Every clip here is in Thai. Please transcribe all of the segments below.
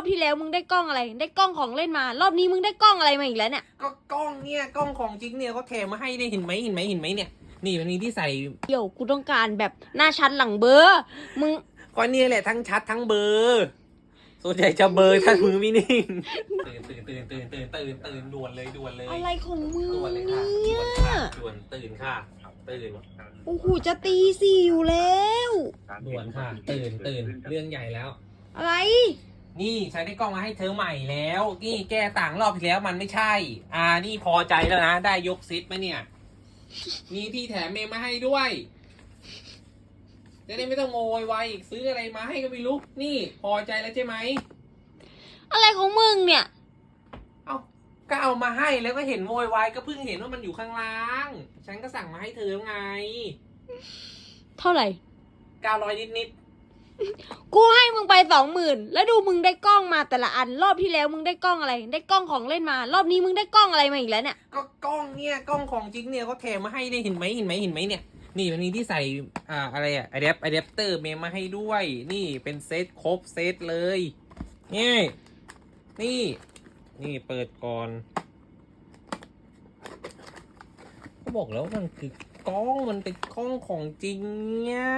อบที่แล้วมึงได้กล้องอะไร ได้กล้องของเล่นมา รอบนี้มึงได้กล้องอะไรมาอีกแล้วเนี่ย ก็กล้องเนี่ยกล้องของจริงเนี่ยเขาแถมมาให้เนี่ยเห็นไหมเห็นไหมเห็นไหมเนี่ย นี่มันมีที่ใส่เดี๋ยวกูต้องการแบบหน้าชัดหลังเบอร์ มึง ก็เนี่ยแหละทั้งชัดทั้งเบลอร์ส่วนใหญ่จะเบลอร์ถ้ามือไม่นิ่งตื่นตื่นตื่นตื่นตื่นตื่นตื่นด่วนเลยด่วนเลยอะไรของมึงด่วนเลยเนี่ค่ะด่วนยค่ะด่วนตื่นค่ะตื่นโอ้โหจะตีสี่อยู่แล้ว ด่วนค่ะ ตื่นตื่นเรื่องใหญ่แล้ว อะไร นี่ฉันได้กล้องมาให้เธอใหม่แล้ว นี่แก้ต่างรอบที่แล้วมันไม่ใช่ อ่านี่พอใจแล้วนะได้ยกซิดมาเนี่ย มีที่แถมเมมมาให้ด้วย จะได้ไม่ต้องโงยไวายอีกซื้ออะไรมาให้ก็ไม่รู้นี่พอใจแล้วใช่ไหมอะไรของมึงเนี่ย เอาก็เอามาให้แล้วก็เห็นโวยวายก็เพิ่งเห็นว่ามันอยู่ข้างล่าง ฉันก็สั่งมาให้เธอแล้วไง เท่าไหร่เก้าร้อยนิดนิด กูให้มึงไปสองหมื่นแล้วดูมึงได้กล้องมาแต่ละอัน รอบที่แล้วมึงได้กล้องอะไร ได้กล้องของเล่นมา รอบนี้มึงได้กล้องอะไรมาอีกแล้วเนี่ยก็กล้องเนี่ยกล้องของจริงเนี่ยเขาแถมมาให้เนี่ยเห็นไหมเห็นไหมเห็นไหมเนี่ย นี่มันมีที่ใส่อ่าอะไรอะอะแดปอะแดปเตอร์เมมมาให้ด้วย นี่เป็นเซตครบเซตเลยนี่นี่ นี่เปิดก่อนก็บอกแล้วมันคือกล้องมันเป็นกล้องของจริงเนี่ย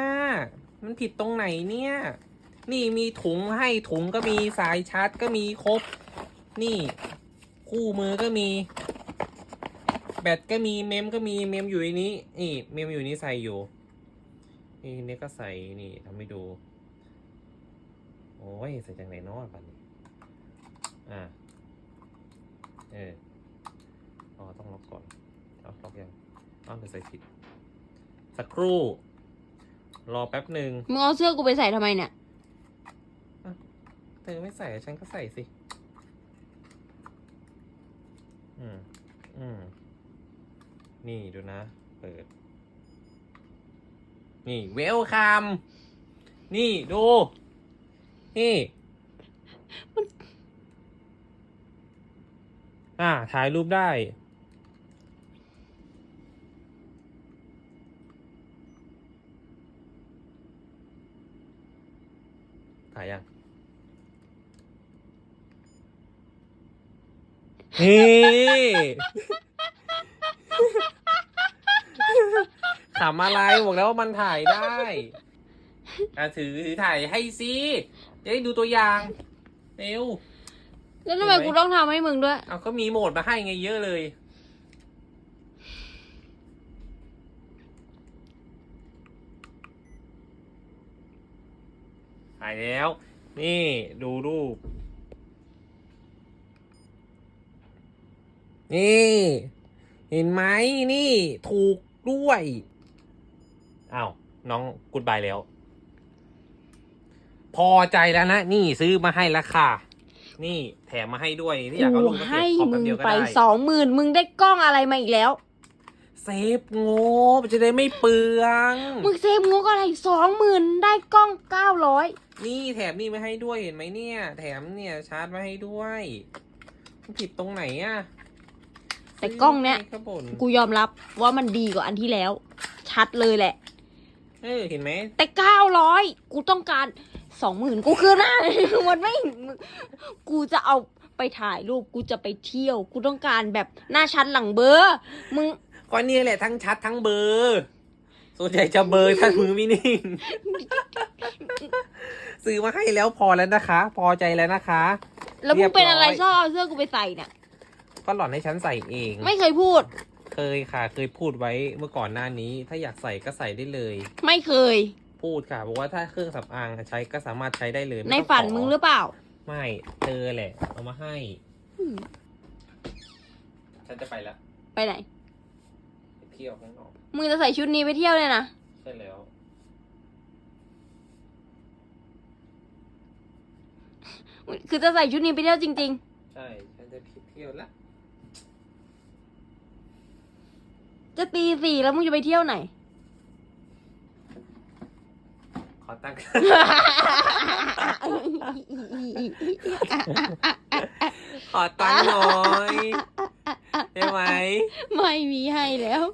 มันผิดตรงไหนเนี่ย นี่มีถุงให้ถุงก็มีสายชาร์จก็มีครบ นี่ คู่มือก็มี แบตก็มีเมมก็มีเมมอยู่ในนี้นี่เมมอยู่นี่ใส่อยู่ นี่นี่ก็ใส่นี่ทำให้ดู โอ้ยใส่จากไหนเนอปันนี้อ่าเอออ๋อต้องล็อกก่อนเอาล็อกยังอ้าวเดี๋ยวใส่ผิดสักครู่ รอแป๊บหนึ่งมึงเอาเสื้อกูไปใส่ทำไมเนี่ยเธอไม่ใส่ฉันก็ใส่สิ อืม อืม นี่ดูนะ เปิด นี่เวลคัมนี่ดู นี่อ่าถ่ายรูปได้ ถ่ายยังนี่ ขำอะไรบอกแล้วว่ามันถ่ายได้อะถือถือถ่ายให้สิจะได้ดูตัวอย่างเร็ว แล้วทำไมเห็นไหมกูต้องทำให้มึงด้วย เอาก็มีโหมดมาให้ไงเยอะเลย ถ่ายแล้ว นี่ดูรูป นี่ เห็นไหมนี่ ถูกด้วยอ้าวน้องกุดบายแล้ว พอใจแล้วนะ นี่ซื้อมาให้แล้วค่ะนี่แถมมาให้ด้วยที่อยากเอาลงก็เก็บขอบเดียวก็ไปได้สองหมื่นมึงได้กล้องอะไรมาอีกแล้ว เซฟงบจะได้ไม่เปลืองมึงเซฟงกอะไรสองหมื่นได้กล้องเก้าร้อยนี่แถมนี่มาให้ด้วยเห็นไหมเนี่ย แถมเนี่ยชาร์จมาให้ด้วยมันผิดตรงไหนอะแต่กล้องเนี้ยซื้มาให้ก็บ่นกูยอมรับว่ามันดีกว่าอันที่แล้ว ชัดเลยแหละ เออเห็นไหมแต่เก้าร้อยกูต้องการสองหมื่นกูคืนหน้ามันไม่กูจะเอาไปถ่ายรูปกูจะไปเที่ยว กูต้องการแบบหน้าชัดหลังเบอร์มึง ก็เนี่ยแหละทั้งชัดทั้งเบลอร์ส่วนใหญ่จะเบลอร์ถ้ามือไม่นิ่ง ซื้อมาให้แล้วพอแล้วนะคะ พอใจแล้วนะคะ แล้วมึงเป็นอะไรเรียบร้อยชอบเอาเสื้อกูไปใส่เนี่ยก็หล่อนให้ฉันใส่เอง ไม่เคยพูด เคยค่ะ เคยพูดไว้เมื่อก่อนหน้านี้ ถ้าอยากใส่ก็ใส่ได้เลย ไม่เคย พูดค่ะบอกว่าถ้าเครื่องสำอางใช้ก็สามารถใช้ได้เลยไม่ในต้องฝันขอมึงหรือเปล่า ไม่เธอแหละ เอามาให้อืมฉันจะไปละไปไหน ไปเที่ยวข้างนอกมึงจะใส่ชุดนี้ไปเที่ยวเลยนะ ใช่แล้ว คือจะใส่ชุดนี้ไปเที่ยวจริง ใช่ฉันจะเที่ยวละๆ จะตีสี่แล้วมึงจะไปเที่ยวไหน ขอตั้งค์ขอตั้งค์หน่อยได้ ไหม ไม่มีให้แล้ว